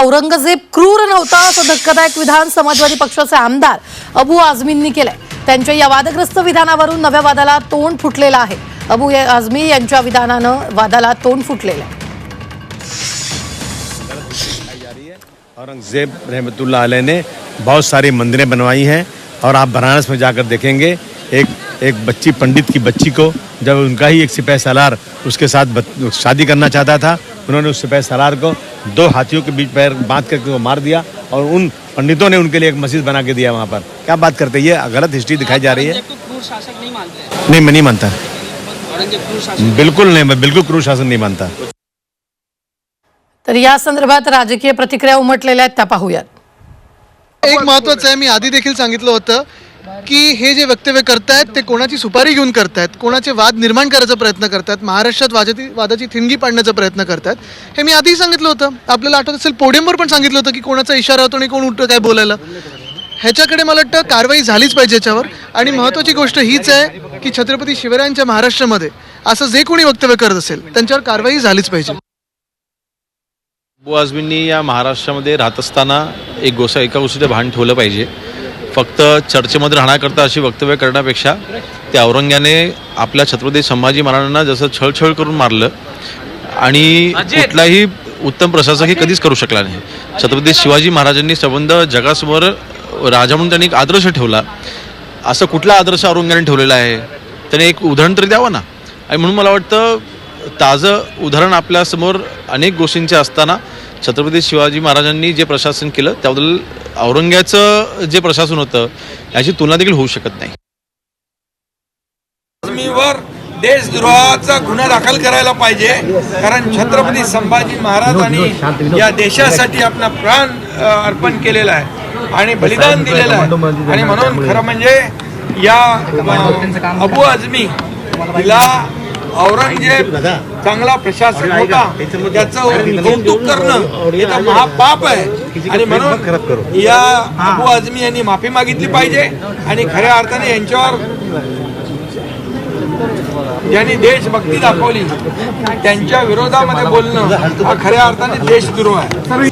औरंगज़ेब क्रूर नव्हता असं धक्कादायक विधान समाजवादी पक्षाचे आमदार अबू आझमींनी केलंय. त्यांच्या या वादग्रस्त विधानावरून नव्या वादाला तोंड फुटलेलं आहे. अबू आझमी यांच्या विधानानं वादाला तोंड फुटलेलं आहे. औरंगज़ेब रहमतुल्लाह अलैह ने बहुत सारी मंदिरें बनवाई हैं और आप बनारस में जाकर देखेंगे एक एक बच्ची, पंडित की बच्ची को जब उनका ही एक सिपाही सालार उसके साथ शादी करना चाहता था उन्होंने उस सिपाही सालार को दो हाथियों के बीच पैर बांध करके वो मार दिया और उन पंडितों ने उनके लिए एक मस्जिद बना के दिया वहाँ पर। क्या बात करते हैं? ये गलत हिस्ट्री दिखाई जा रही है। नहीं मानते। नहीं मैं नहीं मानता। बिल्कुल नहीं मैं बिल्कुल क्रूर शासन नहीं मानता। तर या संदर्भात राजकीय प्रतिक्रिया उमटलेल्या आहेत त्या पाहूयात. एक महत्वाचं आहे मी आधी देखील सांगितलं होतं की हे जे वक्तव्य करतायत ते कोणाची सुपारी घेऊन करतायत? कोणाचे वाद निर्माण करायचा प्रयत्न करतात महाराष्ट्रात वादाची वादाची थिणगी पाडण्याचा प्रयत्न करतात हे मी आधीही सांगितलं होतं. आपल्याला आठवत असेल पोडियमवर पण सांगितलं होतं की कोणाचा इशारा होतो आणि कोण उठतं काय बोलायला. ह्याच्याकडे मला वाटतं कारवाई झालीच पाहिजे याच्यावर. आणि महत्त्वाची गोष्ट हीच आहे की छत्रपती शिवरायांच्या महाराष्ट्रामध्ये असं जे कोणी वक्तव्य करत असेल त्यांच्यावर कारवाई झालीच पाहिजे. अबू या महाराष्ट्रामध्ये राहत असताना एक गोष्ट एका गोष्टीचं भान ठेवलं पाहिजे. फक्त चर्चेमध्ये राहण्याकरता अशी वक्तव्य करण्यापेक्षा त्या औरंग्याने आपल्या छत्रपती संभाजी महाराजांना जसं छळछळ करून मारलं आणि कुठलाही उत्तम प्रशासक हे कधीच करू शकला नाही. छत्रपती शिवाजी महाराजांनी संबंध जगासमोर राजा म्हणून त्यांनी एक आदर्श ठेवला. असं कुठला आदर्श औरंग्याने ठेवलेला आहे? त्याने एक उदाहरण तरी द्यावं ना? आणि म्हणून मला वाटतं ताजं उदाहरण आपल्यासमोर अनेक गोष्टींचे असताना छत्रपती शिवाजी महाराजांनी जे प्रशासन केलं त्याबद्दल औरंग्याचं जे प्रशासन होतं याची तुलना देखील होऊ शकत नाही. जखमीवर देशद्रोहाचा गुन्हा दाखल करायला पाहिजे कारण छत्रपती संभाजी महाराजांनी या देशासाठी आपला प्राण अर्पण केलेला आहे आणि बलिदान दिलेलं आहे. आणि म्हणून खरं म्हणजे या अबू आझमी तिला औरंगजेब चांगला प्रशासक होता. त्याचं कौतुक करणं हे तर महापाप आहे. आणि म्हणून या अबू आझमी यांनी माफी मागितली पाहिजे आणि खऱ्या अर्थाने यांच्यावर ज्यांनी देशभक्ती दाखवली त्यांच्या विरोधामध्ये बोलणं हा खऱ्या अर्थाने देशद्रोह आहे.